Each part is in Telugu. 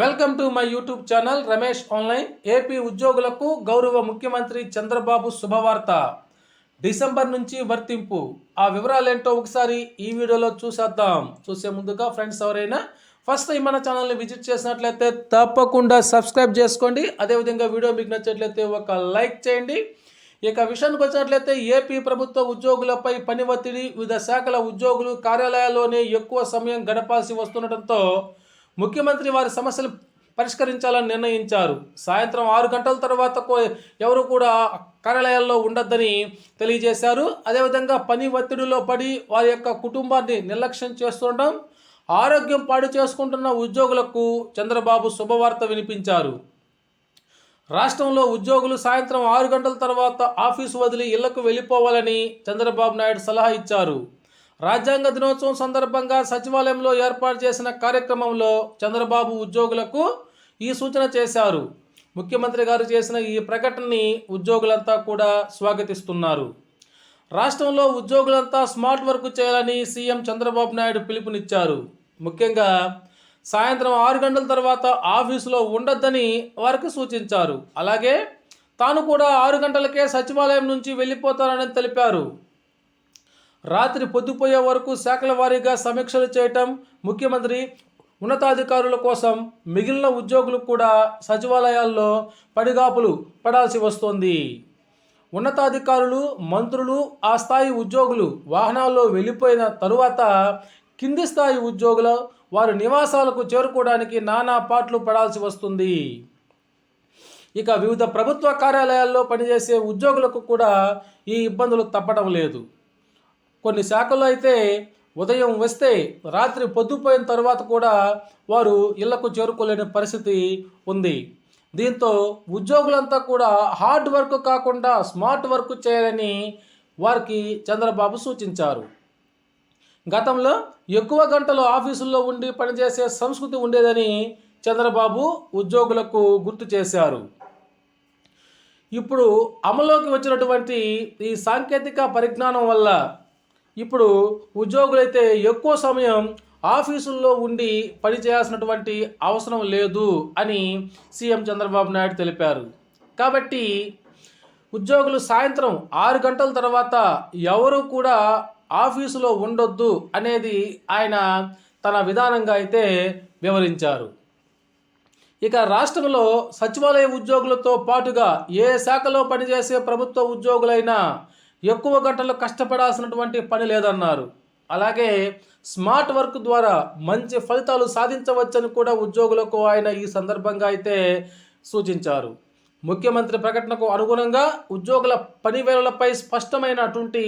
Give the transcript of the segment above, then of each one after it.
Welcome to my YouTube channel Ramesh online. AP ఉద్యోగులకు గౌరవ ముఖ్యమంత్రి చంద్రబాబు శుభవార్త. డిసెంబర్ నుంచి వర్తింపు. ఆ వివరాలేంటో ఒకసారి ఈ వీడియోలో చూసేద్దాం. చూసే ముందుగా ఫ్రెండ్స్ ఎవరైనా ఫస్ట్ ఈ మన ఛానల్ని విజిట్ చేసినట్లయితే తప్పకుండా సబ్స్క్రైబ్ చేసుకోండి. అదేవిధంగా వీడియో మీకు నచ్చినట్లయితే ఒక లైక్ చేయండి. ఇక విషయానికి వచ్చినట్లయితే ఏపీ ప్రభుత్వ ఉద్యోగులపై పని ఒత్తిడి వివిధ శాఖల ఉద్యోగులు కార్యాలయాల్లోనే ఎక్కువ సమయం గడపాల్సి వస్తుండటంతో ముఖ్యమంత్రి వారి సమస్యలు పరిష్కరించాలని నిర్ణయించారు. సాయంత్రం ఆరు గంటల తర్వాత ఎవరు కూడా కార్యాలయాల్లో ఉండొద్దని తెలియజేశారు. అదేవిధంగా పని ఒత్తిడిలో పడి వారి యొక్క కుటుంబాన్ని నిర్లక్ష్యం చేస్తుండడం ఆరోగ్యం పాడు చేసుకుంటున్న ఉద్యోగులకు చంద్రబాబు శుభవార్త వినిపించారు. రాష్ట్రంలో ఉద్యోగులు సాయంత్రం ఆరు గంటల తర్వాత ఆఫీసు వదిలి ఇళ్ళకు వెళ్ళిపోవాలని చంద్రబాబు నాయుడు సలహా ఇచ్చారు. రాజ్యాంగ దినోత్సవం సందర్భంగా సచివాలయంలో ఏర్పాటు చేసిన కార్యక్రమంలో చంద్రబాబు ఉద్యోగులకు ఈ సూచన చేశారు. ముఖ్యమంత్రి గారు చేసిన ఈ ప్రకటనని ఉద్యోగులంతా కూడా స్వాగతిస్తున్నారు. రాష్ట్రంలో ఉద్యోగులంతా స్మార్ట్ వర్క్ చేయాలని సీఎం చంద్రబాబు నాయుడు పిలుపునిచ్చారు. ముఖ్యంగా సాయంత్రం ఆరు గంటల తర్వాత ఆఫీసులో ఉండొద్దని వారికి సూచించారు. అలాగే తాను కూడా ఆరు గంటలకే సచివాలయం నుంచి వెళ్ళిపోతానని తెలిపారు. రాత్రి పొద్దుపోయే వరకు శాఖల వారీగా సమీక్షలు చేయటం ముఖ్యమంత్రి ఉన్నతాధికారుల కోసం మిగిలిన ఉద్యోగులు కూడా సచివాలయాల్లో పడిగాపులు పడాల్సి వస్తోంది. ఉన్నతాధికారులు మంత్రులు ఆ స్థాయి ఉద్యోగులు వాహనాల్లో వెళ్ళిపోయిన తరువాత కింది స్థాయి ఉద్యోగులు వారి నివాసాలకు చేరుకోవడానికి నానా పాట్లు పడాల్సి వస్తుంది. ఇక వివిధ ప్రభుత్వ కార్యాలయాల్లో పనిచేసే ఉద్యోగులకు కూడా ఈ ఇబ్బందులు తప్పడం లేదు. కొన్ని శాఖల్లో అయితే ఉదయం వస్తే రాత్రి పొద్దుపోయిన తర్వాత కూడా వారు ఇళ్ళకు చేరుకోలేని పరిస్థితి ఉంది. దీంతో ఉద్యోగులంతా కూడా హార్డ్ వర్క్ కాకుండా స్మార్ట్ వర్క్ చేయాలని వారికి చంద్రబాబు సూచించారు. గతంలో ఎక్కువ గంటలు ఆఫీసుల్లో ఉండి పనిచేసే సంస్కృతి ఉండేదని చంద్రబాబు ఉద్యోగులకు గుర్తు చేశారు. ఇప్పుడు అమలులోకి వచ్చినటువంటి ఈ సాంకేతిక పరిజ్ఞానం వల్ల ఇప్పుడు ఉద్యోగులైతే ఎక్కువ సమయం ఆఫీసుల్లో ఉండి పనిచేయాల్సినటువంటి అవసరం లేదు అని సీఎం చంద్రబాబు నాయుడు తెలిపారు. కాబట్టి ఉద్యోగులు సాయంత్రం ఆరు గంటల తర్వాత ఎవరు కూడా ఆఫీసులో ఉండొద్దు అనేది ఆయన తన విధానంగా అయితే వివరించారు. ఇక రాష్ట్రంలో సచివాలయ ఉద్యోగులతో పాటుగా ఏ శాఖలో పనిచేసే ప్రభుత్వ ఉద్యోగులైనా ఎక్కువ గంటలు కష్టపడాల్సినటువంటి పని లేదన్నారు. అలాగే స్మార్ట్ వర్క్ ద్వారా మంచి ఫలితాలు సాధించవచ్చని కూడా ఉద్యోగులకు ఆయన ఈ సందర్భంగా అయితే సూచించారు. ముఖ్యమంత్రి ప్రకటనకు అనుగుణంగా ఉద్యోగుల పనివేళలపై స్పష్టమైనటువంటి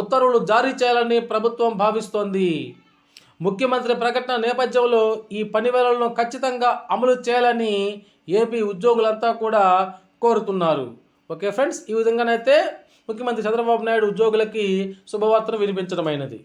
ఉత్తర్వులు జారీ చేయాలని ప్రభుత్వం భావిస్తోంది. ముఖ్యమంత్రి ప్రకటన నేపథ్యంలో ఈ పనివేళలను ఖచ్చితంగా అమలు చేయాలని ఏపీ ఉద్యోగులంతా కూడా కోరుతున్నారు. ఓకే ఫ్రెండ్స్ ఈ విధంగానైతే ముఖ్యమంత్రి చంద్రబాబు నాయుడు ఉద్యోగులకి శుభవార్తను వినిపించడమైనది.